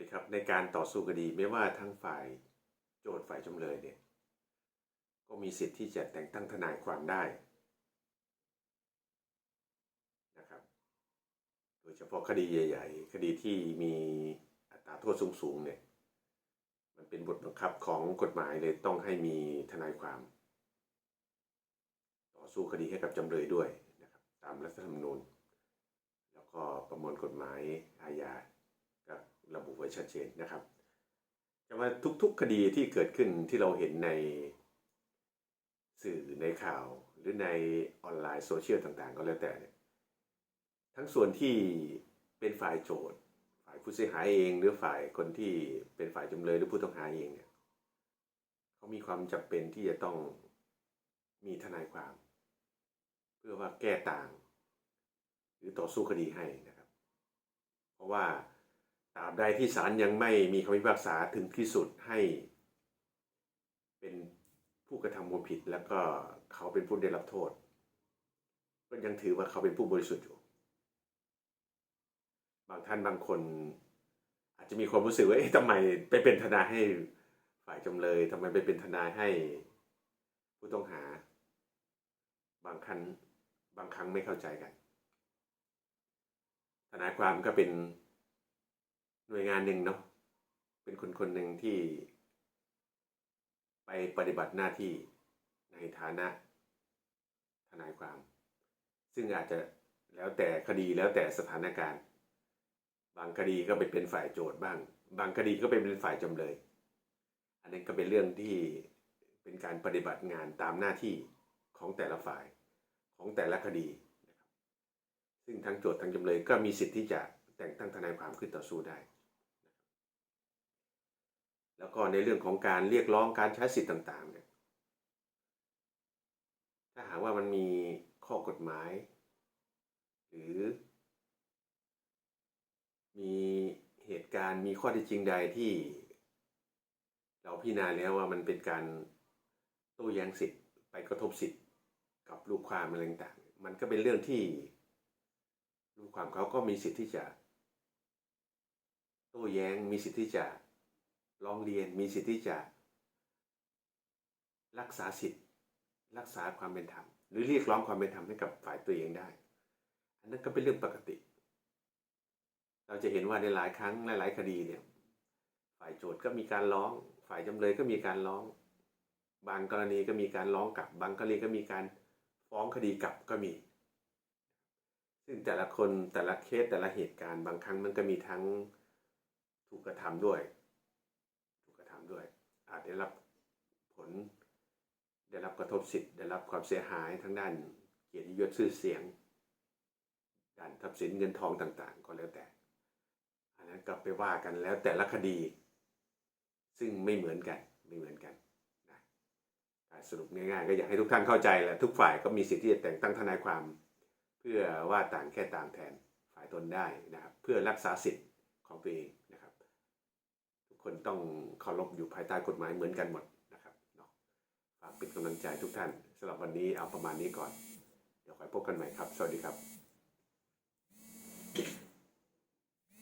ดีครับในการต่อสู้คดีไม่ว่าทั้งฝ่ายโจทย์ฝ่ายจำเลยเนี่ยก็มีสิทธิ์ที่จะแต่งตั้งทนายความได้นะครับโดยเฉพาะคดีใหญ่ ๆ คดีที่มีอัตราโทษสูงๆเนี่ยมันเป็นบทบังคับของกฎหมายเลยต้องให้มีทนายความ ต่อสู้คดีให้กับจำเลยด้วยนะครับตามรัฐธรรมนูญ แล้วก็ประมวลกฎหมายอาญา ระบุไว้ชัดเจนนะครับแต่ว่าทุก ๆ คดีที่เกิดขึ้นที่เราเห็นในสื่อในข่าวหรือในออนไลน์โซเชียลต่างๆ ก็แล้วแต่เนี่ยทั้งส่วนที่เป็นฝ่ายโจทย์ฝ่ายผู้เสียหายเอง หรือฝ่ายคนที่เป็นฝ่ายจำเลยหรือผู้ต้องหาเองเนี่ยเขามีความจำเป็นที่จะต้องมีทนายความ เพื่อว่าแก้ต่าง หรือต่อสู้คดีให้นะครับ เพราะว่า ตราบใดที่ศาลยังไม่มีคำพิพากษาถึงที่สุดให้ เป็นผู้กระทำความผิดแล้วก็เขาเป็นผู้ได้รับโทษ ก็ยังถือว่าเขาเป็นผู้บริสุทธิ์อยู่ บางท่านบางคน อาจจะมีความรู้สึกว่าเอ๊ะทำไมไปเป็นทนายให้ฝ่ายจำเลยทำไมไปเป็นทนายให้ผู้ต้องหา บางครั้งบางครั้งไม่เข้าใจกันทนายความก็เป็น หน่วยงานหนึ่งเนาะเป็นคนคนหนึ่งที่ ไปปฏิบัติหน้าที่ในฐานะทนายความ ซึ่งอาจจะแล้วแต่คดีแล้วแต่สถานการณ์ บางคดีก็ไปเป็นฝ่ายโจทย์บ้าง บางคดีก็ไปเป็นฝ่ายจำเลย อันนี้ก็เป็นเรื่องที่เป็นการปฏิบัติงานตามหน้าที่ของแต่ละฝ่ายของแต่ละคดีนะครับซึ่งทั้งโจทย์ทั้งจำเลยก็มีสิทธิ์ที่จะแต่งตั้งทนายความขึ้นต่อสู้ได้ แล้วก็ในเรื่องของการเรียกร้องการใช้สิทธิ์ต่างๆเนี่ยถ้าหากว่ามันมีข้อกฎหมาย หรือ มีเหตุการณ์มีข้อเท็จจริงใดที่ เราพิจารณาแล้วว่ามันเป็นการโต้แย้งสิทธิ์ไปกระทบสิทธิ์กับลูกความอะไรต่างๆมันก็เป็นเรื่องที่ ลูกความเขาก็มีสิทธิ์ที่จะ โต้แย้งมีสิทธิ์ที่จะ ร้องเรียนมีสิทธิ์ที่จะ รักษาสิทธิ์ รักษาความเป็นธรรม หรือเรียกร้องความเป็นธรรมให้กับฝ่ายตัวเองได้ อันนั้นก็เป็นเรื่องปกติ เราจะเห็นว่าในหลายครั้งหลาย ๆ คดีเนี่ย ฝ่ายโจทย์ก็มีการร้อง ฝ่ายจำเลยก็มีการร้อง บางกรณีก็มีการร้องกลับ บางกรณีก็มีการฟ้องคดีกลับก็มี ซึ่งแต่ละคนแต่ละเคสแต่ละเหตุการณ์บางครั้งมันก็มีทั้งถูกกระทำด้วย ถูกกระทำด้วย อาจได้รับผล ได้รับกระทบสิทธิ์ ได้รับความเสียหายทั้งด้านเกียรติยศชื่อเสียงด้านทรัพย์สินเงินทองต่าง ๆ ก็แล้วแต่ อันนั้นก็ไปว่ากันแล้วแต่ละคดี ซึ่งไม่เหมือนกันไม่เหมือนกันนะสรุปง่ายๆ ก็อยากให้ทุกท่านเข้าใจแหละทุกฝ่ายก็มีสิทธิ์ที่จะแต่งตั้งทนายความ เพื่อว่าต่างแค่ต่างแทนฝ่ายตนได้นะครับเพื่อรักษาสิทธิ์ของตัวเองนะ คนต้องเคารพอยู่ภายใต้กฎหมายเหมือนกันหมดนะครับเนาะฝากเป็นกำลังใจทุกท่านสำหรับวันนี้เอาประมาณนี้ก่อน เดี๋ยวค่อยพบกันใหม่ครับ สวัสดีครับ